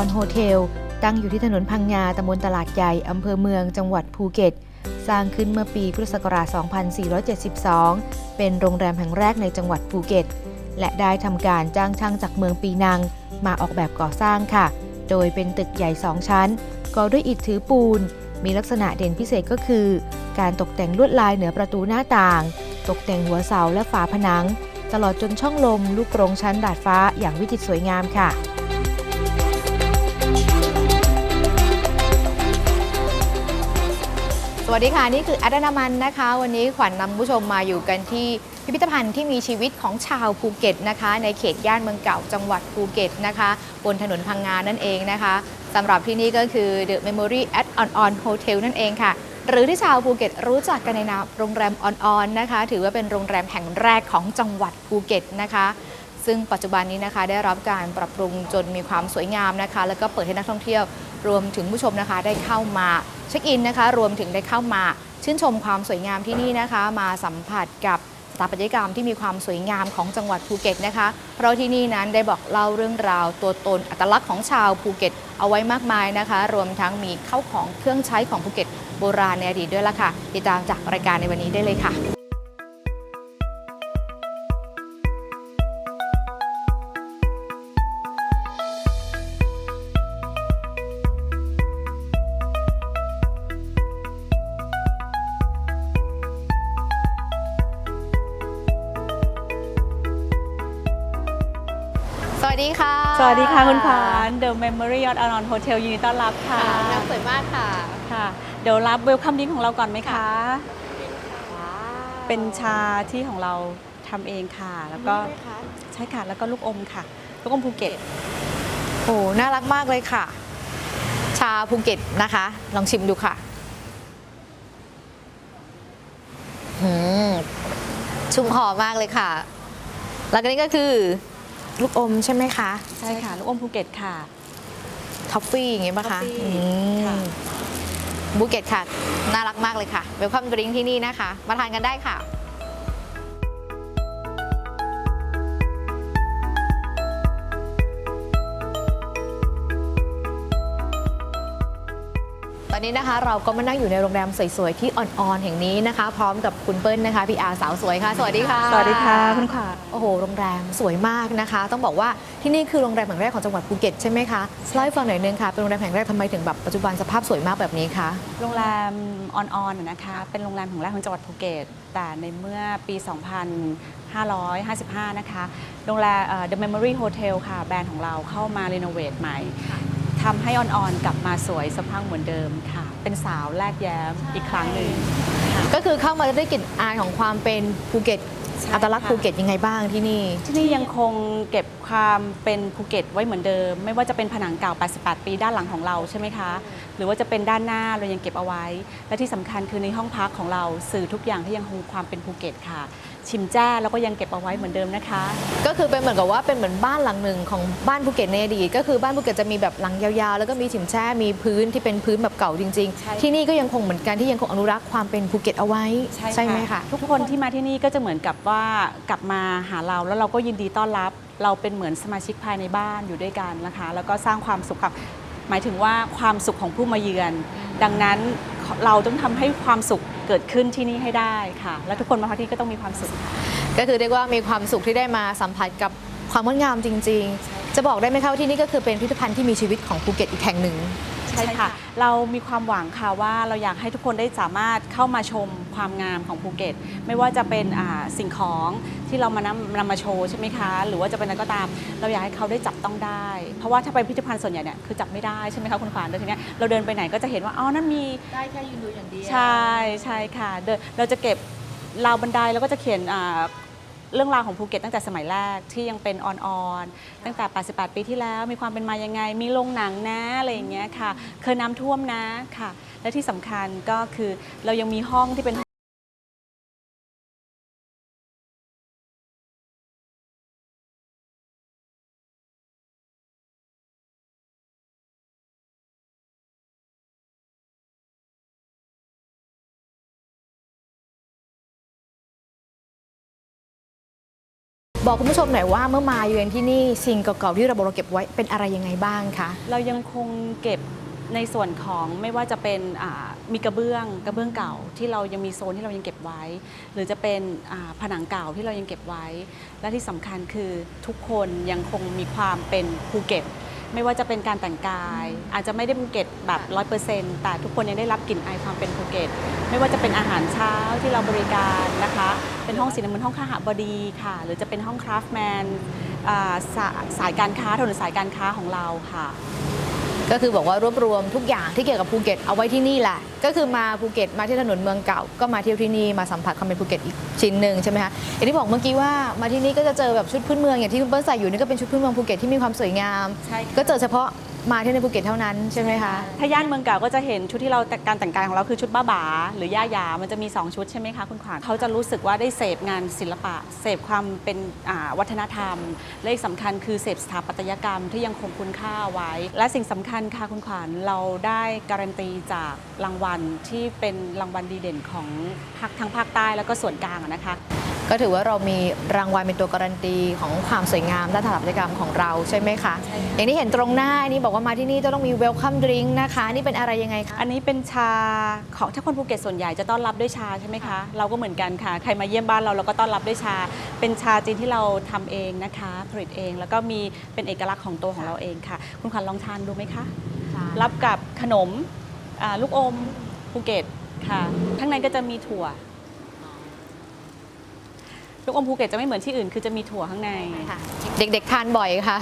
at On On Hotel ตั้งอยู่ที่ถนนพังงาตำบลตลาดใหญ่อำเภอเมืองจังหวัดภูเก็ต สร้างขึ้นเมื่อปีพุทธศักราช 2472 เป็นโรงแรมแห่งแรกในจังหวัดภูเก็ต และได้ทำการจ้างช่างจากเมืองปีนัง มาออกแบบก่อสร้างค่ะ โดยเป็นตึกใหญ่ 2 ชั้นก่อด้วยอิฐถือปูน มีลักษณะเด่นพิเศษก็คือ การตกแต่งลวดลายเหนือประตูหน้าต่าง ตกแต่งหัวเสาและฝาผนัง ตลอดจนช่องลม ลูกกรงชั้นดาดฟ้าอย่างวิจิตรสวยงามค่ะ สวัสดีค่ะ นี่คืออัดนามันนะคะ วันนี้ขวัญนำผู้ชมมาอยู่กันที่พิพิธภัณฑ์ที่มีชีวิตของชาวภูเก็ตนะคะ ในเขตย่านเมืองเก่าจังหวัดภูเก็ตนะคะ บนถนนพังงานนั่นเองนะคะสำหรับที่นี่ก็คือ The Memory at On On Hotel นั่นเองค่ะ หรือที่ชาวภูเก็ตรู้จักกันในนามโรงแรมออนออนนะคะ ถือว่าเป็นโรงแรมแห่งแรกของจังหวัดภูเก็ตนะคะ ซึ่งปัจจุบันนี้นะคะได้รับการปรับปรุงจนมีความสวยงามนะคะ แล้วก็เปิดให้นักท่องเที่ยวรวมถึงผู้ชมนะคะได้เข้ามาเช็คอินนะคะ รวมถึงได้เข้ามาชื่นชมความสวยงามที่นี่นะคะ มาสัมผัสกับสถาปัตยกรรมที่มีความสวยงามของจังหวัดภูเก็ตนะคะ เพราะที่นี่นั้นได้บอกเล่าเรื่องราว ตัวตนอัตลักษณ์ของชาวภูเก็ต เอาไว้มากมายนะคะ รวมทั้งมีเข้าของเครื่องใช้ของภูเก็ตโบราณในอดีตด้วยล่ะค่ะ ติดตามจากรายการในวันนี้ได้เลยค่ะ ดีค่ะ สวัสดีค่ะคุณพาน The Memory of Anon Hotel ยินดีต้อนรับค่ะค่ะน้ำสวยมากค่ะ ค่ะ เดี๋ยวรับเวลคัมดิ้งของเราก่อนไหมคะ เป็นชาที่ของเราทำเองค่ะ แล้วก็ใช่ค่ะ แล้วก็ลูกอมค่ะ ลูกอมภูเก็ต โอ้ น่ารักมากเลยค่ะ ชาภูเก็ตนะคะ ลองชิมดูค่ะหืมชุ่มคอมากเลยค่ะ แล้วก็นี่ก็คือ ลูกอมใช่ไหมคะ ใช่ค่ะ ลูกอมภูเก็ตค่ะ ท็อฟฟี่อย่างงี้ป่ะคะท็อฟฟี่อืมค่ะบูเก็ตค่ะ น่ารักมากเลยค่ะ เวลคัมดริงที่นี่นะคะ มาทานกันได้ค่ะ อนนี้นะคะ เราก็มานั่งอยู่ในโรงแรมสวยๆ ที่อ่อนๆ แห่งนี้นะคะ พร้อมกับคุณเปิ้ลนะคะพี่อาสาวสวยค่ะ สวัสดีค่ะ สวัสดีค่ะคุณขวัญโอ้โห โรงแรมสวยมากนะคะ ต้องบอกว่าที่นี่คือโรงแรมแห่งแรกของจังหวัดภูเก็ตใช่ไหมคะเล่าให้ฟังหน่อยนึงค่ะ เป็นโรงแรมแห่งแรกทำไมถึงแบบปัจจุบันสภาพสวยมากแบบนี้คะ โรงแรมออนออนนะคะ เป็นโรงแรมของแรกของจังหวัดภูเก็ต แต่ในเมื่อปี 2555 นะคะ โรงแรมเอ่อ The Memory Hotel ค่ะ แบรนด์ของเราเข้ามารีโนเวทใหม่ ทำให้ออนออนกลับมาสวยสะพรังเหมือนเดิมค่ะ เป็นสาวแรกแย้มอีกครั้งหนึ่งค่ะก็คือเข้ามาได้กลิ่นอายของความเป็นภูเก็ตใช่อัตลักษณ์ค่ะภูเก็ตยังไงบ้างที่นี่ ที่นี่ยังคงเก็บความเป็นภูเก็ตไว้เหมือนเดิม ไม่ว่าจะเป็นผนังเก่า 88 ปีด้านหลังของเราใช่ไหมคะ หรือว่าจะเป็นด้านหน้าเรายังเก็บเอาไว้ และที่สำคัญคือในห้องพักของเราสื่อทุกอย่างที่ยังคงความเป็นภูเก็ตค่ะ ชิมแจ้แล้วก็ยังเก็บเอาไว้เหมือนเดิมนะคะ ก็คือเป็นเหมือนกับว่าเป็นเหมือนบ้านหลังหนึ่งของบ้านภูเก็ตในอดีตก็คือบ้านภูเก็ตจะมีแบบหลังยาวๆ แล้วก็มีฉิมแช่มีพื้นที่เป็นพื้นแบบเก่าจริงใช่ๆที่นี่ก็ยังคงเหมือนกันที่ยังคงอนุรักษ์ความเป็นภูเก็ตเอาไว้ไหมคะทุกคนที่มาที่นี่ก็จะเหมือนกับว่ากลับมาหาเราแล้วเราก็ยินดีต้อนรับเราเป็นเหมือนสมาชิกภายในบ้านอยู่ด้วยกันนะคะ แล้วก็สร้างความสุขค่ะ หมายถึงว่าความสุขของผู้มาเยือน ดังนั้นเราต้องทำให้ความสุขเกิดขึ้นที่นี่ให้ได้ค่ะ และทุกคนมาพักที่นี่ก็ต้องมีความสุขค่ะก็คือเรียกว่ามีความสุขที่ได้มาสัมผัสกับความงดงามจริง ๆ จะบอกได้ไหมคะว่าที่นี่ก็คือเป็นพิพิธภัณฑ์ที่มีชีวิตของภูเก็ตอีกแห่งหนึ่งใช่ค่ะ เรามีความหวังค่ะว่าเราอยากให้ทุกคนได้สามารถเข้ามาชมความงามของภูเก็ต ไม่ว่าจะเป็นอ่าสิ่งของที่เรามานำนำมาโชว์ใช่ไหมคะ หรือว่าจะเป็นอะไรก็ตาม เราอยากให้เขาได้จับต้องได้ เพราะว่าถ้าไปพิพิธภัณฑ์ส่วนใหญ่เนี่ยคือจับไม่ได้ใช่ไหมคะคุณขวัญแต่ทีเนี้ยเราเดินไปไหนก็จะเห็นว่าอ๋อนั่นมีได้แค่ยืนดูอย่างเดียวใช่ใช่ค่ะเดินเราจะเก็บราวบันไดแล้วก็จะเขียนอ่า เรื่องราวของภูเก็ตตั้งแต่สมัยแรกที่ยังเป็นออนๆตั้งแต่ 88 ปีที่แล้วมีความเป็นมายังไง มีโรงหนังนะอะไรอย่างเงี้ยค่ะ เคยน้ำท่วมนะค่ะ และที่สำคัญก็คือเรายังมีห้องที่เป็น บอกคุณผู้ชมหน่อยว่าเมื่อมาเยือนที่นี่สิ่งเก่าๆที่เราบอกเราเก็บไว้เป็นอะไรยังไงบ้างคะ เรายังคงเก็บในส่วนของไม่ว่าจะเป็นมีกระเบื้องกระเบื้องเก่าที่เรายังมีโซนที่เรายังเก็บไว้ หรือจะเป็นผนังเก่าที่เรายังเก็บไว้ และที่สำคัญคือทุกคนยังคงมีความเป็นภูเก็ต ไม่ว่าจะเป็นการแต่งกาย อาจจะไม่ได้ภูเก็ตแบบร้อยเปอร์เซ็นต์แต่ทุกคนยังได้รับกลิ่นอายความเป็นภูเก็ต ไม่ว่าจะเป็นอาหารเช้าที่เราบริการนะคะ เป็นห้องสีน้ำมันห้องข้าหบดีค่ะ หรือจะเป็นห้องคราฟแมนสายการค้าถนนสายการค้าของเราค่ะ ก็คือบอกว่ารวบรวมทุกอย่างที่เกี่ยวกับภูเก็ตเอาไว้ที่นี่แหละ ก็คือมาภูเก็ตมาที่ถนนเมืองเก่า ก็มาเที่ยวที่นี่มาสัมผัสความเป็นภูเก็ตอีกชิ้นหนึ่งใช่ไหมคะอย่างที่บอกเมื่อกี้ว่ามาที่นี่ก็จะเจอแบบชุดพื้นเมืองอย่างที่คุณเปิ้ลใส่อยู่นี่ก็เป็นชุดพื้นเมืองภูเก็ตที่มีความสวยงามใช่ค่ะก็เจอเฉพาะ มาที่ในภูเก็ตเท่านั้นใช่ไหมคะถ้าย่านเมืองเก่าก็จะเห็นชุดที่เราแต่การแต่งกายของเราคือชุดบ้าบาหรือย่ายามันจะมี 2 ชุดใช่ไหมคะคุณขวัญเขาจะรู้สึกว่าได้เสพงานศิลปะ เสพความเป็นวัฒนธรรม และอีกสำคัญคือเสพสถาปัตยกรรมที่ยังคงคุณค่าไว้ และสิ่งสำคัญค่ะคุณขวัญเราได้การันตีจากรางวัลที่เป็นรางวัลดีเด่นของภาคทั้งภาคใต้แล้วก็ส่วนกลางนะคะ ก็ถือว่าเรามีรางวัลเป็นตัวการันตีของความสวยงามด้านสถาปัตยกรรมของเราใช่ไหมคะใช่ค่ะอย่างที่เห็นตรงหน้านี่บอกว่ามาที่นี่จะต้องมีเวลคัมดริงนะคะ นี่เป็นอะไรยังไงคะอันนี้เป็นชาของถ้าคนภูเก็ตส่วนใหญ่จะต้อนรับด้วยชาใช่ไหมคะ เราก็เหมือนกันค่ะ ใครมาเยี่ยมบ้านเราเราก็ต้อนรับด้วยชา เป็นชาจีนที่เราทำเองนะคะ ผลิตเองแล้วก็มีเป็นเอกลักษณ์ของตัวของเราเองค่ะ คุณขวัญลองทานดูไหมคะรับกับขนมอ่าลูกอมภูเก็ตค่ะข้างในก็จะมีถั่ว ลูกอมภูเก็ตจะไม่เหมือนที่อื่น คือจะมีถั่วข้างใน ค่ะเด็กๆทานบ่อยค่ะ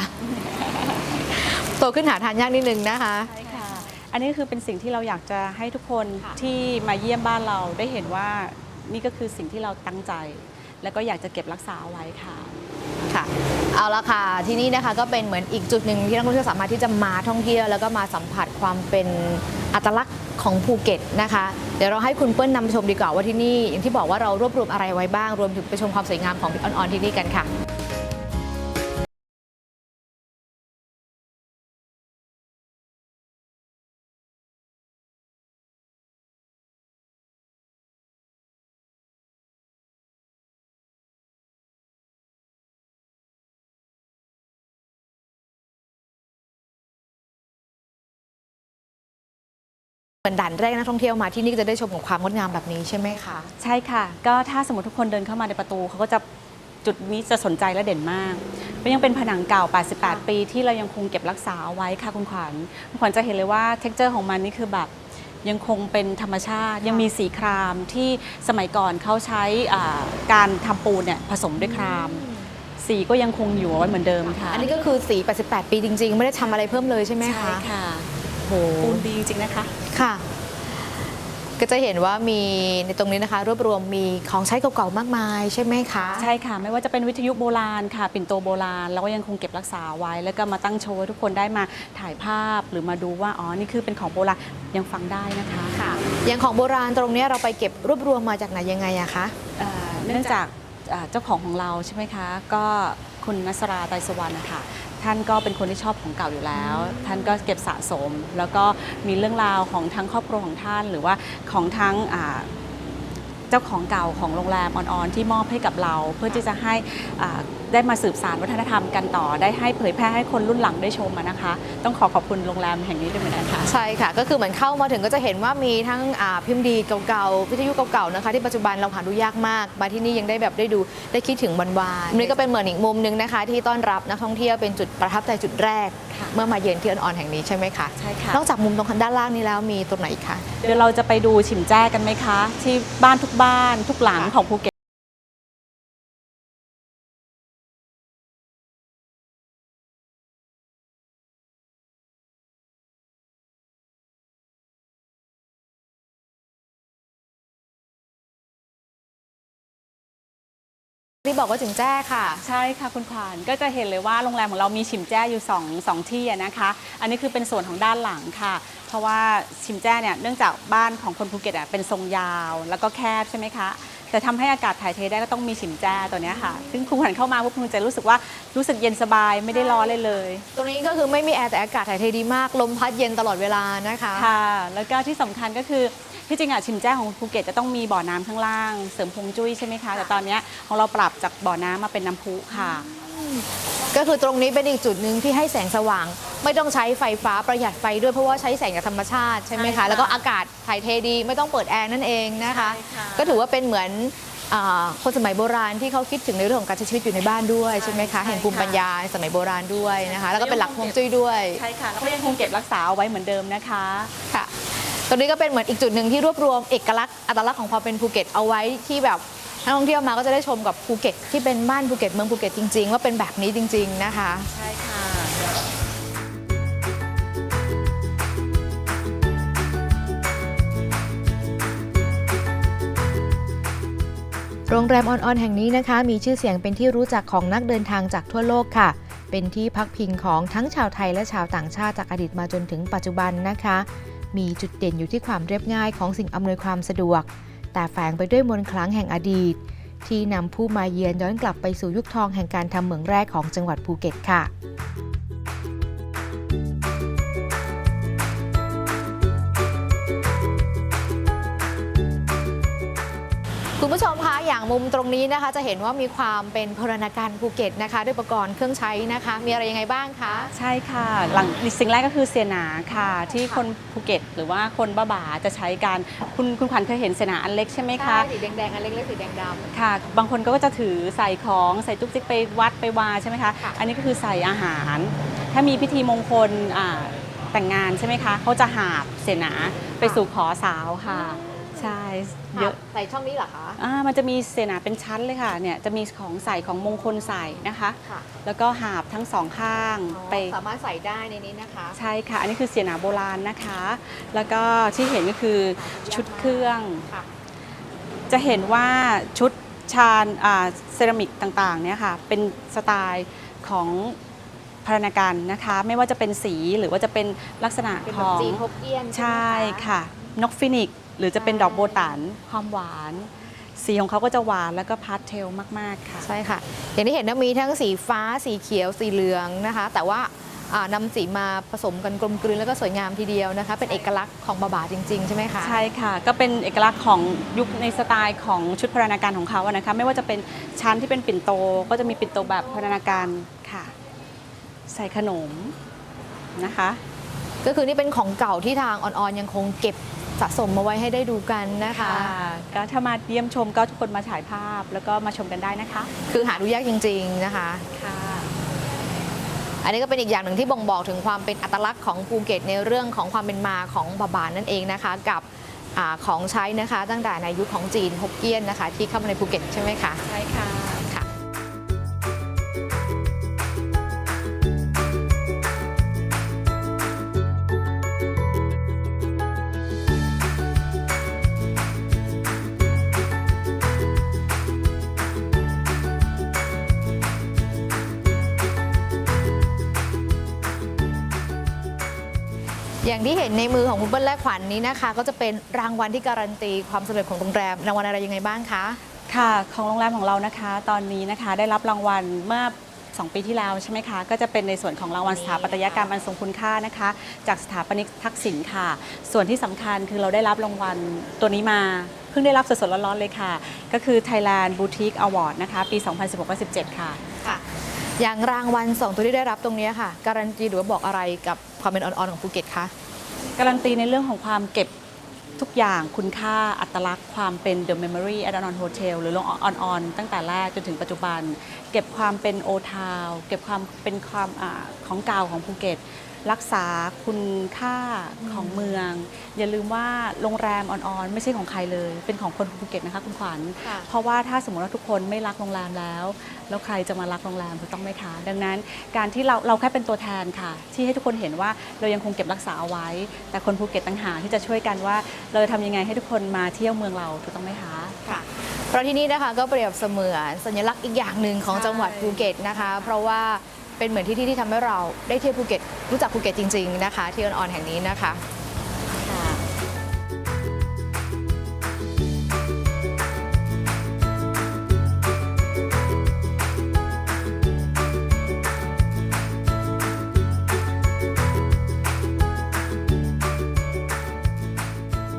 โตขึ้นหาทานยากนิดนึงนะคะ ใช่ค่ะ อันนี้คือเป็นสิ่งที่เราอยากจะให้ทุกคนค่ะ ที่มาเยี่ยมบ้านเราได้เห็นว่านี่ก็คือสิ่งที่เราตั้งใจ แล้วก็อยากจะเก็บรักษาเอาไว้ค่ะ ค่ะ เอาละค่ะ ที่นี่นะคะก็เป็นเหมือนอีกจุดหนึ่งที่นักท่องเที่ยวสามารถที่จะมาท่องเที่ยว แล้วก็มาสัมผัสความเป็นอัตลักษณ์ของภูเก็ตนะคะ เดี๋ยวเราให้คุณเปิ้ลนำชมดีกว่าว่าที่นี่อย่างที่บอกว่าเรารวบรวมอะไรไว้บ้างรวมถึงไปชมความสวยงามของพิกออนที่นี่กันค่ะ เหมือนด่านแรกนักท่องเที่ยวมาที่นี่ก็จะได้ชมของความงดงามแบบนี้ใช่ไหมคะ ใช่ค่ะ ก็ถ้าสมมติทุกคนเดินเข้ามาในประตูเขาก็จะจุดนี้จะสนใจและเด่นมากก็ยังเป็นผนังเก่า 88 ปีที่เรายังคงเก็บรักษาเอาไว้ค่ะคุณขวัญคุณขวัญจะเห็นเลยว่าเท็กเจอร์ของมันนี่คือแบบยังคงเป็นธรรมชาติ ยังมีสีครามที่สมัยก่อนเขาใช้อ่าการทำปูนเนี่ยผสมด้วยครามสีก็ยังคงอยู่เอาไว้เหมือนเดิมค่ะ อันนี้ก็คือสี 88 ปีจริง ๆ ไม่ได้ทำอะไรเพิ่มเลยใช่ไหมคะใช่ค่ะ โหปูนดีจริงๆนะคะ ค่ะ ก็จะเห็นว่ามีในตรงนี้นะคะ รวบรวมมีของใช้เก่าๆมากมายใช่ไหมคะใช่ค่ะ ไม่ว่าจะเป็นวิทยุโบราณค่ะ ปิ่นโตโบราณเราก็ยังคงเก็บรักษาไว้ แล้วก็มาตั้งโชว์ให้ทุกคนได้มาถ่ายภาพหรือมาดูว่า อ๋อ นี่คือเป็นของโบราณ ยังฟังได้นะคะค่ะ อย่างของโบราณตรงเนี้ยเราไปเก็บรวบรวมมาจากไหนยังไงอะคะ เอ่อเนื่องจากอ่าเจ้าของของเราใช่ไหมคะ ก็คุณนัสราไตรสวรรณนะคะ ท่านก็เป็นคนที่ชอบของเก่าอยู่แล้ว ท่านก็เก็บสะสม แล้วก็มีเรื่องราวของทั้งครอบครัวของท่าน หรือว่าของทั้งอ่า เจ้าของเก่าของโรงแรมออนๆที่มอบให้กับเรา เพื่อที่จะให้อ่าได้มาสืบสานวัฒนธรรมกันต่อ ได้ให้เผยแพร่ให้คนรุ่นหลังได้ชมอะนะคะ ต้องขอขอบคุณโรงแรมแห่งนี้ด้วยเหมือนกันค่ะ ใช่ค่ะ ก็คือเหมือนเข้ามาถึงก็จะเห็นว่ามีทั้งอ่าพิมพ์ดีเก่าๆวิทยุเก่าๆนะคะที่ปัจจุบันเราหาดูยากมาก มาที่นี่ยังได้แบบได้ดูได้คิดถึงวันวานนี่ก็เป็นเหมือนอีกมุมหนึงนะคะ ที่ต้อนรับนักท่องเที่ยวเป็นจุดประทับใจจุดแรกค่ะ เมื่อมาเยือนที่อ่อนๆแห่งนี้ใช่ไหมคะใช่ค่ะ นอกจากมุมตรงด้านล่างนี้แล้วมีตรงไหนอีกคะ เดี๋ยวเราจะไปดูฉิมแจ้กันไหมคะ ที่บ้านทุกบ้านทุกหลังค่ะของภูเก็ต ที่บอกว่าถึงแจ้ค่ะ ใช่ค่ะคุณขวัญก็จะเห็นเลยว่าโรงแรมของเรามีฉิมแจ้อยู่2งสองที่อะนะคะ อันนี้คือเป็นส่วนของด้านหลังค่ะ เพราะว่าฉิมแจ้เนี่ยเนื่องจากบ้านของคนภูเก็ตอะเป็นทรงยาว แล้วก็แคบใช่ไหมคะแต่ทำให้อากาศถ่ายเทได้ก็ต้องมีฉิมแจ้ตัวเนี้ยค่ะ ซึ่งคุณขวัญเข้ามาปุ๊บคุณจะรู้สึกว่ารู้สึกเย็นสบายไม่ได้ร้อนเลยเลย ตรงนี้ก็คือไม่มีแอร์แต่อากาศถ่ายเทดีมาก ลมพัดเย็นตลอดเวลานะคะ ค่ะ แล้วก็ที่สำคัญก็คือ ที่จริงอะชิมแจ้ของภูเก็ตจะต้องมีบ่อน้ำข้างล่าง เสริมพงจุ้ยใช่ไหมคะ แต่ตอนเนี้ยของเราปรับจากบ่อน้ำมาเป็นน้ำพุค่ะ ก็คือตรงนี้เป็นอีกจุดหนึ่งที่ให้แสงสว่าง ไม่ต้องใช้ไฟฟ้าประหยัดไฟด้วยเพราะว่าใช้แสงจากธรรมชาติใช่ไหมใช่คะ ค่ะแล้วก็อากาศถ่ายเทดีไม่ต้องเปิดแอร์นั่นเองนะคะ ใช่ค่ะ ก็ถือว่าเป็นเหมือนอ่าคนสมัยโบราณที่เขาคิดถึงในเรื่องของการใช้ชีวิตอยู่ในบ้านด้วยใช่ไหมคะแห่งภูมิปัญญาในสมัยโบราณด้วยนะคะ แล้วก็เป็นหลักฮวงจุ้ยด้วยใช่ค่ะแล้วก็ยังคงเก็บรักษาเอาไว้เหมือนเดิมนะคะ ค่ะ ตรงนี้ก็เป็นเหมือนอีกจุดหนึ่งที่รวบรวมเอกลักษณ์อัตลักษณ์ของความเป็นภูเก็ตเอาไว้ที่แบบนักท่องเที่ยวมาก็จะได้ชมกับภูเก็ตที่เป็นบ้านภูเก็ตเมืองภูเก็ตจริง ๆ ว่าเป็นแบบนี้จริง ๆนะคะใช่ค่ะโรงแรมออนๆแห่งนี้นะคะ มีชื่อเสียงเป็นที่รู้จักของนักเดินทางจากทั่วโลกค่ะ เป็นที่พักพิงของทั้งชาวไทยและชาวต่างชาติจากอดีตมาจนถึงปัจจุบันนะคะ มีจุดเด่นอยู่ที่ความเรียบง่ายของสิ่งอำนวยความสะดวก แต่แฝงไปด้วยมนต์ขลังแห่งอดีต ที่นำผู้มาเยือนย้อนกลับไปสู่ยุคทองแห่งการทำเหมืองแร่ของจังหวัดภูเก็ตค่ะ คุณผู้ชมคะ อย่างมุมตรงนี้นะคะ จะเห็นว่ามีความเป็นพรณการภูเก็ตนะคะ ด้วยอุปกรณ์เครื่องใช้นะคะ มีอะไรยังไงบ้างคะ ใช่ค่ะหลังสิ่งแรกก็คือเสนาค่ะ ที่คนภูเก็ต หรือว่าคนบ้าบาจะใช้การคุณคุณขวัญเคยเห็นเสนาอันเล็กใช่ไหมคะสีแดงๆอันเล็กๆสีแดงดำค่ะ บางคนก็จะถือใส่ของใส่จุกจิกไปวัดไปวาใช่ไหมคะค่ะอันนี้ก็คือใส่อาหาร ถ้ามีพิธีมงคลอ่าแต่งงานใช่ไหมคะเขาจะหาบเสนาไปสู่ขอสาวค่ะ ใช่เยอะใส่ช่องนี้เหรอคะอ่ามันจะมีเสนาเป็นชั้นเลยค่ะเนี่ยจะมีของใส่ของมงคลใส่นะคะค่ะแล้วก็หาบทั้งสองข้างไปสามารถใส่ได้ในนี้นะคะ ใช่ค่ะ อันนี้คือเสนาโบราณนะคะ แล้วก็ที่เห็นก็คือชุดเครื่องค่ะจะเห็นว่าชุดชาญอ่าเซรามิกต่างๆเนี่ยค่ะเป็นสไตล์ของพรรณการนะคะ ไม่ว่าจะเป็นสีหรือว่าจะเป็นลักษณะเป็นขแบบองจีนฮกเกี้ยนใช่ไหมค่ะ นกฟินิกซ์หรือจะเป็นดอกโบตันความหวาน สีของเขาก็จะหวานแล้วก็พาสเทลมาก ๆ ค่ะ ใช่ค่ะ อย่างที่เห็นนะมีทั้งสีฟ้าสีเขียวสีเหลืองนะคะ แต่ว่าอ่านำสีมาผสมกันกลมกลืนแล้วก็สวยงามทีเดียวนะคะ เป็นเอกลักษณ์ของบาบาจริง ๆ ใช่ไหมคะ ใช่ค่ะ ก็เป็นเอกลักษณ์ของยุคในสไตล์ของชุดพรรณนาการของเขาอะนะคะ ไม่ว่าจะเป็นชั้นที่เป็นปิ่นโต ก็จะมีปิ่นโตแบบพรรณนาการค่ะ ใส่ขนมนะคะ ก็คือนี่เป็นของเก่าที่ทางออนๆยังคงเก็บ สะสมมาไว้ให้ได้ดูกันนะคะก็ถ้ามาเยี่ยมชมก็ทุกคนมาถ่ายภาพแล้วก็มาชมกันได้นะคะ คือหาดูยากจริง ๆนะคะค่ะอันนี้ก็เป็นอีกอย่างหนึ่งที่บ่งบอกถึงความเป็นอัตลักษณ์ของภูเก็ตในเรื่องของความเป็นมาของบาบานนั่นเองนะคะ กับอาของใช้นะคะ ตั้งแต่ในยุคของจีนฮกเกี้ยนนะคะ ที่เข้ามาในภูเก็ตใช่ไหมคะใช่ค่ะ ในมือของคุณเปิ้ลและขวัญนี้นะคะ ก็จะเป็นรางวัลที่การันตีความสำเร็จของโรงแรมรางวัลอะไรยังไงบ้างคะค่ะของโรงแรมของเรานะคะ ตอนนี้นะคะได้รับรางวัลเมื่อ2 ปีที่แล้วใช่ไหมคะ ก็จะเป็นในส่วนของรางวัลสถาปัตยกรรมอันทรงคุณค่านะคะ จากสถาปนิกทักษิณค่ะ ส่วนที่สำคัญคือเราได้รับรางวัลตัวนี้มาเพิ่งได้รับสดๆร้อนๆเลยค่ะ ก็คือ Thailand Boutique Award นะคะ ปี 2016-17 ค่ะค่ะอย่างรางวัลสองตัวที่ได้รับตรงนี้ค่ะ การันตีหรือว่าบอกอะไรกับความเป็นออนๆของภูเก็ตคะ การันตีในเรื่องของความเก็บทุกอย่างคุณค่าอัตลักษณ์ความเป็น The Memory at On Hotel หรือโรงออนออนตั้งแต่แรกจนถึงปัจจุบัน เก็บความเป็นโอทาวเก็บความเป็นความอของเก่าของภูเก็ต รักษาคุณค่าของเมือง อย่าลืมว่าโรงแรมออนๆ ไม่ใช่ของใครเลย เป็นของคนภูเก็ตนะคะคุณขวัญ ค่ะเพราะว่าถ้าสมมติว่าทุกคนไม่รักโรงแรมแล้ว แล้วใครจะมารักโรงแรมถูกต้องไหมคะ ดังนั้นการที่เราเราแค่เป็นตัวแทนค่ะ ที่ให้ทุกคนเห็นว่าเรายังคงเก็บรักษาเอาไว้ แต่คนภูเก็ตต่างหากที่จะช่วยกันว่า เราจะทำยังไงให้ทุกคนมาเที่ยวเมืองเราถูกต้องไหมคะ ค่ะ เพราะที่นี่นะคะก็เปรียบเสมือนสัญลักษณ์อีกอย่างหนึ่งของใช่ จังหวัดภูเก็ตนะคะ เพราะว่า เป็นเหมือนที่ที่ที่ทำให้เราได้เที่ยวภูเก็ตรู้จักภูเก็ตจริง ๆ นะคะ ที่ออนๆแห่งนี้นะคะค่ะ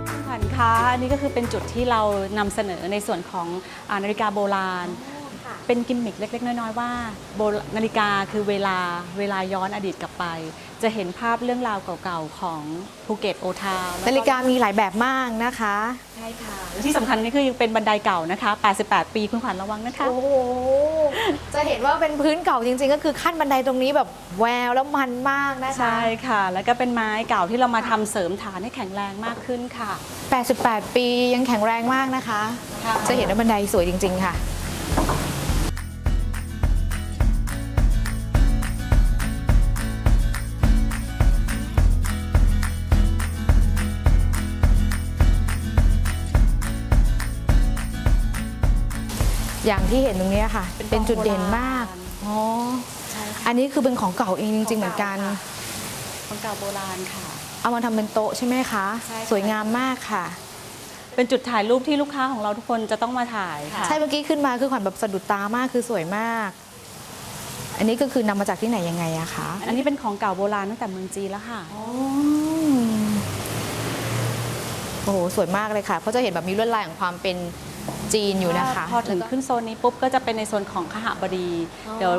คุณขวัญคะอันนี้ก็คือเป็นจุดที่เรานำเสนอในส่วนของอนาฬิกาโบราณ เป็นกิมมิคเล็ก ๆ น้อย ๆ ว่าโบราณนาฬิกาคือเวลาเวลาย้อนอดีตกลับไป จะเห็นภาพเรื่องราวเก่าๆ ของภูเก็ตโอทาวนาฬิกามีหลายแบบมากนะคะ ใช่ค่ะและที่สำคัญนี่คือยังเป็นบันไดเก่านะคะ 88 ปีคุณขวัญระวังนะคะ โอ้โห จะเห็นว่าเป็นพื้นเก่าจริง ๆ ก็คือขั้นบันไดตรงนี้แบบแววแล้วมันมากนะคะ ใช่ค่ะ แล้วก็เป็นไม้เก่าที่เรามาทำเสริมฐานให้แข็งแรงมากขึ้นค่ะ 88 ปียังแข็งแรงมากนะคะ ค่ะ จะเห็นว่าบันไดสวยจริง ๆ ค่ะ อย่างที่เห็นตรงนี้ค่ะ เป็นจุดเด่นมากอ๋อใช่ค่ะอันนี้คือเป็นของเก่าเองจริง ๆ เหมือนกันของเก่าโบราณค่ะ เอามาทำเป็นโต๊ะใช่ไหมคะใช่ค่ะสวยงามมากค่ะ เป็นจุดถ่ายรูปที่ลูกค้าของเราทุกคนจะต้องมาถ่ายค่ะใช่เมื่อกี้ขึ้นมาคือขวัญแบบสะดุดตามากคือสวยมาก อันนี้ก็คือนำมาจากที่ไหนยังไงอะคะ อันนี้เป็นของเก่าโบราณตั้งแต่เมืองจีนแล้วค่ะโอ้โหสวยมากเลยค่ะเพราะจะเห็นแบบมีลวดลายของความเป็น จีนอยู่นะคะพอถึงขึ้นโซนนี้ปุ๊บก็จะเป็นในโซนของขหบดี เดี๋ยว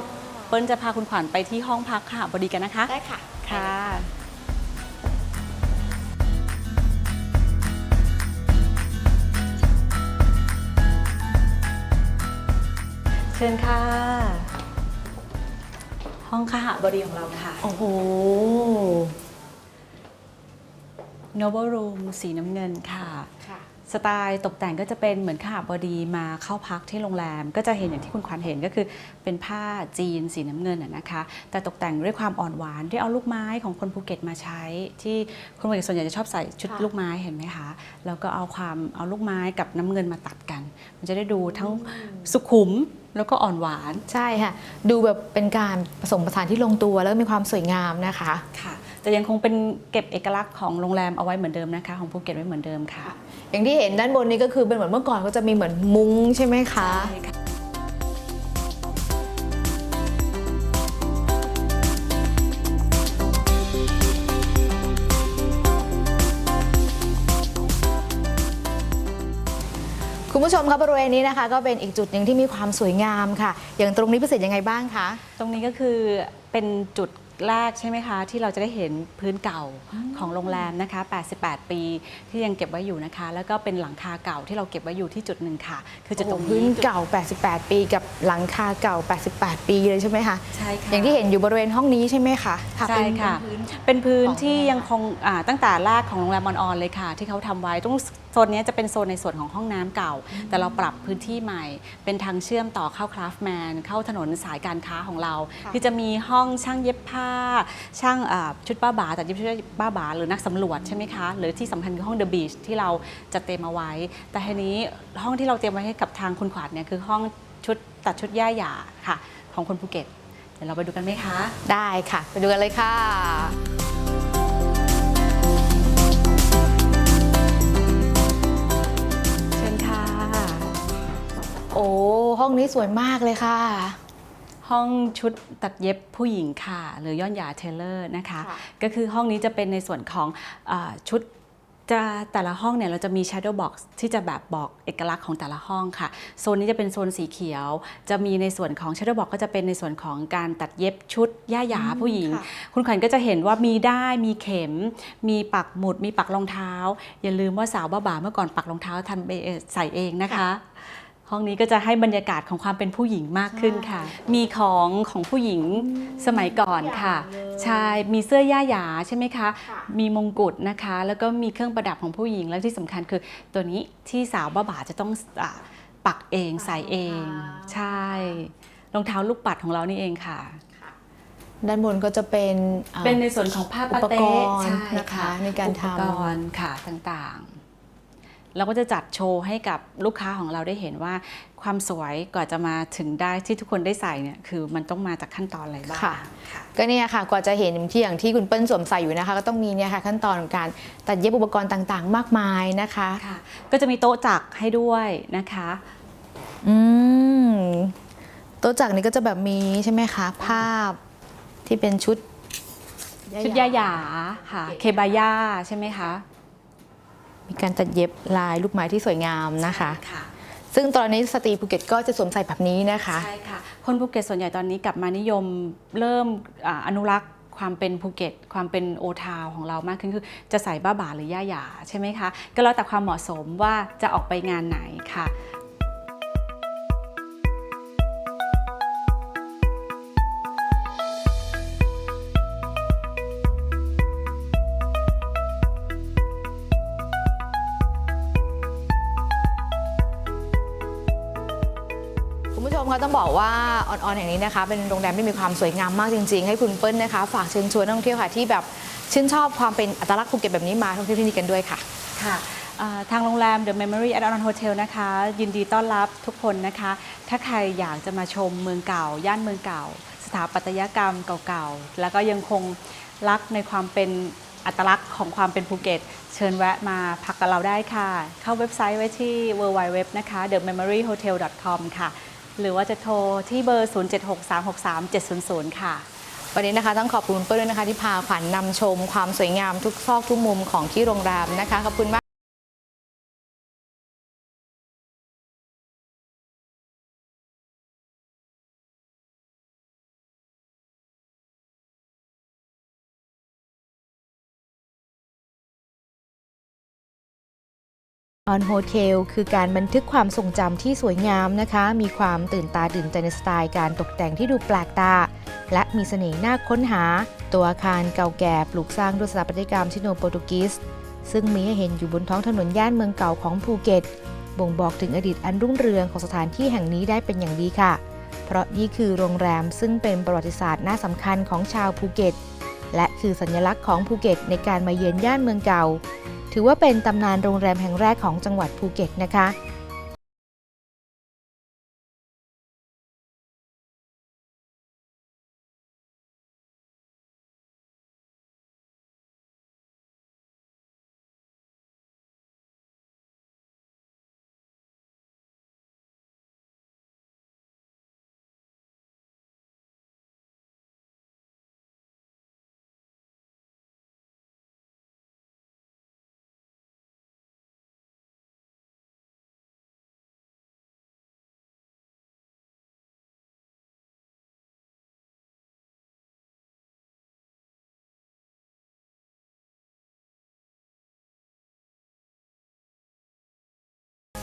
เปิ้ลจะพาคุณขวัญไปที่ห้องพักขหบดีกันนะคะ ได้ค่ะ ค่ะเชิญค่ะ ห้องขหบดีของเราค่ะ โอ้โห Noble Room สีน้ำเงินค่ะค่ะ สไตล์ตกแต่งก็จะเป็นเหมือนข้าบดีมาเข้าพักที่โรงแรม ก็จะเห็นอย่างที่คุณขวัญเห็นก็คือ เป็นผ้าจีนสีน้ำเงินอะนะคะ แต่ตกแต่งด้วยความอ่อนหวานที่เอาลูกไม้ของคนภูเก็ตมาใช้ ที่คนภูเก็ตส่วนใหญ่จะชอบใส่ชุดค่ะลูกไม้เห็นไหมคะแล้วก็เอาความเอาลูกไม้กับน้ำเงินมาตัดกัน มันจะได้ดูทั้งสุขุมแล้วก็อ่อนหวานใช่ค่ะ ดูแบบเป็นการผสมผสานที่ลงตัวแล้วก็มีความสวยงามนะคะค่ะแต่ยังคงเป็นเก็บเอกลักษณ์ของโรงแรมเอาไว้เหมือนเดิมนะคะ ของภูเก็ตไว้เหมือนเดิมค่ะ อย่างที่เห็นด้านบนนี้ก็คือเป็นเหมือนเมื่อก่อนก็จะมีเหมือนมุ้งใช่ไหมคะคุณผู้ชมครับบริเวณนี้นะคะ ก็เป็นอีกจุดหนึ่งที่มีความสวยงามค่ะ อย่างตรงนี้พิเศษยังไงบ้างคะ ตรงนี้ก็คือเป็นจุด แรกใช่ไหมคะที่เราจะได้เห็นพื้นเก่าของโรงแรมนะคะ 88 ปีที่ยังเก็บไว้อยู่นะคะ แล้วก็เป็นหลังคาเก่าที่เราเก็บไว้อยู่ที่จุดหนึ่งค่ะ คือจุดตรงพื้นนี้เก่า 88 ปีกับหลังคาเก่า 88 ปีเลยใช่ไหมคะใช่ค่ะอย่างที่เห็นอยู่บริเวณห้องนี้ใช่ไหมคะใช่เป็นค่ะพื้นเป็นพื้นของที่ยังคงอ่าตั้งแต่แรกของโรงแรมออนๆเลยค่ะ ที่เขาทำไว้ตรงโซ นนี้จะเป็นโซนในส่วนของห้องน้ำเก่า แต่เราปรับพื้นที่ใหม่ เป็นทางเชื่อมต่อเข้าคราฟแมนเข้าถนนสายการค้าของเราค่ะที่จะมีห้องช่างเย็บผ้า ช่างอ่าชุดป้าบาแต่เย็บชุดป้าบาหรือนักสำรวจใช่ไหมคะ หรือที่สำคัญคือห้องเดอะบีชที่เราจะเตรียมเอาไว้ แต่ทีนี้ห้องที่เราเตรียมไว้ให้กับทางคุณขวัญเนี่ยคือห้องชุดตัดชุดย่าหยาค่ะ ของคนภูเก็ตเดี๋ยวเราไปดูกันไหมคะ ได้ค่ะ ไปดูกันเลยค่ะ องนี้สวยมากเลยค่ะ ห้องชุดตัดเย็บผู้หญิงค่ะ หรือย่อนหยาเทเลอร์นะคะค่ะก็คือห้องนี้จะเป็นในส่วนของอาชุดจะแต่ละห้องเนี่ยเราจะมี shadow box ที่จะแบบบอกเอกลักษณ์ของแต่ละห้องค่ะ โซนนี้จะเป็นโซนสีเขียว จะมีในส่วนของ shadow box ก็จะเป็นในส่วนของการตัดเย็บชุดย่าหยาผู้หญิงค่ะคุณขวัญก็จะเห็นว่ามีได้ายมีเข็ม มีปักหมุด มีปักรองเท้า อย่าลืมว่าสาวบ้าๆเมื่อก่อนปักรองเท้าทำเองใส่เองนะคะ ห้องนี้ก็จะให้บรรยากาศของความเป็นผู้หญิงมากขึ้นค่ะ มีของของผู้หญิงสมัยก่อนค่ะ ใช่ มีเสื้อย่าหยาใช่ไหมคะ มีมงกุฎนะคะ แล้วก็มีเครื่องประดับของผู้หญิง และที่สำคัญคือตัวนี้ที่สาวบ้าบาจะต้องอาปักเองใส่เอง ใช่ รองเท้าลูกปัดของเรานี่เองค่ะด้านบนก็จะเป็นอ่าเป็นในส่วนของผ้าปาอุปเต้กรณ์ใช่นะคะในการทำอุปกรณ์ค่ะต่างๆ เราก็จะจัดโชว์ให้กับลูกค้าของเราได้เห็นว่า ความสวยก่อนจะมาถึงได้ที่ทุกคนได้ใส่เนี่ยคือมันต้องมาจากขั้นตอนอะไรบ้างค่ะค่ะก็เนี่ยค่ะกว่าจะเห็นที่อย่างที่คุณเปิ้ลสวมใส่อยู่นะคะ ก็ต้องมีเนี่ยค่ะขั้นตอนของการตัดเย็บอุปกรณ์ต่างๆ มากมายนะคะค่ะก็จะมีโต๊ะจักรให้ด้วยนะคะอืมโต๊ะจักรนี้ก็จะแบบมีใช่ไหมคะ ภาพที่เป็นชุดชุดยาหยาค่ะ เคบายาใช่ไหมคะ มีการตัดเย็บลายลูกไม้ที่สวยงามนะคะ ค่ะ ซึ่งตอนนี้สตรีภูเก็ตก็จะสวมใส่แบบนี้นะคะ ใช่ค่ะ คนภูเก็ตส่วนใหญ่ตอนนี้กลับมานิยมเริ่มอาอนุรักษ์ความเป็นภูเก็ต ความเป็นโอทาวของเรามากขึ้นคือจะใส่บ้าบ่าหรือย่าหยาใช่ไหมคะ ก็แล้วแต่ความเหมาะสมว่าจะออกไปงานไหนค่ะ บอกว่าออนๆแห่งนี้นะคะ เป็นโรงแรมที่มีความสวยงามมากจริง ๆ ให้คุณเปิ้ลนะคะ ฝากเชิญชวนนักท่องเที่ยวค่ะที่แบบชื่นชอบความเป็นอัตลักษณ์ภูเก็ตแบบนี้มาท่องเที่ยวที่นี่กันด้วยค่ะค่ะทางโรงแรม The Memory at On Hotel นะคะ ยินดีต้อนรับทุกคนนะคะ ถ้าใครอยากจะมาชมเมืองเก่า ย่านเมืองเก่า สถาปัตยกรรมเก่าๆ แล้วก็ยังคงรักในความเป็นอัตลักษณ์ของความเป็นภูเก็ต เชิญแวะมาพักกับเราได้ค่ะ เข้าเว็บไซต์ไว้ที่ www นะคะ thememoryhotel.com ค่ะ หรือว่าจะโทรที่เบอร์ 076363700 ค่ะ วันนี้นะคะต้องขอบคุณเปิ้ลด้วยนะคะที่พาขวัญนำชมความสวยงามทุกซอกทุกมุมของที่โรงแรมนะคะขอบคุณมาก ออนโฮเทลคือการบันทึกความทรงจำที่สวยงามนะคะ มีความตื่นตาตื่นใจในสไตล์การตกแต่งที่ดูแปลกตา และมีเสน่ห์น่าค้นหา ตัวอาคารเก่าแก่ปลูกสร้างด้วยสถาปัตยกรรมชิโนโปรตุกีสซึ่งมีให้เห็นอยู่บนท้องถนนย่านเมืองเก่าของภูเก็ต บ่งบอกถึงอดีตอันรุ่งเรืองของสถานที่แห่งนี้ได้เป็นอย่างดีค่ะ เพราะนี่คือโรงแรมซึ่งเป็นประวัติศาสตร์น่าสำคัญของชาวภูเก็ต และคือสัญลักษณ์ของภูเก็ตในการมาเยือนย่านเมืองเก่า ถือว่าเป็นตำนานโรงแรมแห่งแรกของจังหวัดภูเก็ตนะคะ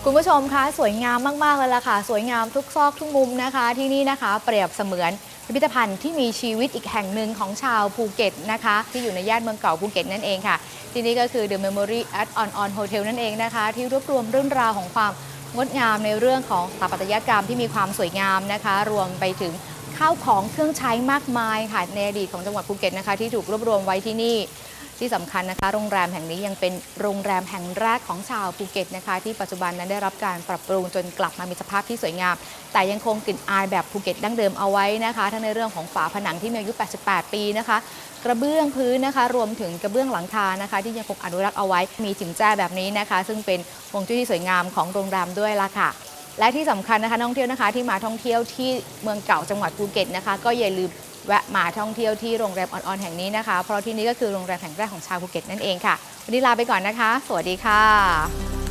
คุณผู้ชมคะสวยงามมากๆเลยล่ะค่ะ สวยงามทุกซอกทุกมุมนะคะ ที่นี่นะคะเปรียบเสมือนพิพิธภัณฑ์ที่มีชีวิตอีกแห่งหนึ่งของชาวภูเก็ตนะคะ ที่อยู่ในย่านเมืองเก่าภูเก็ตนั่นเองค่ะ ที่นี่ก็คือ The Memory at On On Hotel นั่นเองนะคะ ที่รวบรวมเรื่องราวของความงดงามในเรื่องของสถาปัตยกรรมที่มีความสวยงามนะคะ รวมไปถึงข้าวของเครื่องใช้มากมายค่ะในอดีตของจังหวัดภูเก็ตนะคะ ที่ถูกรวบรวมไว้ที่นี่ ที่สำคัญนะคะ โรงแรมแห่งนี้ยังเป็นโรงแรมแห่งแรกของชาวภูเก็ตนะคะที่ปัจจุบันนั้นได้รับการปรับปรุงจนกลับมามีสภาพที่สวยงาม แต่ยังคงกลิ่นอายแบบภูเก็ตดั้งเดิมเอาไว้นะคะทั้งในเรื่องของฝาผนังที่มีอายุ 88 ปีนะคะกระเบื้องพื้นนะคะ รวมถึงกระเบื้องหลังคานะคะ ที่ยังคงอนุรักษ์เอาไว้มีจิ๋มแจ้แบบนี้นะคะ ซึ่งเป็นวงจุ้ยที่สวยงามของโรงแรมด้วยล่ะค่ะและที่สำคัญนะคะนักท่องเที่ยวนะคะที่มาท่องเที่ยวที่เมืองเก่าจังหวัดภูเก็ตนะคะ ก็อย่าลืม แวะมาท่องเที่ยวที่โรงแรมออนๆแห่งนี้นะคะ เพราะที่นี่ก็คือโรงแรมแห่งแรกของชาวภูเก็ตนั่นเองค่ะ วันนี้ลาไปก่อนนะคะ สวัสดีค่ะ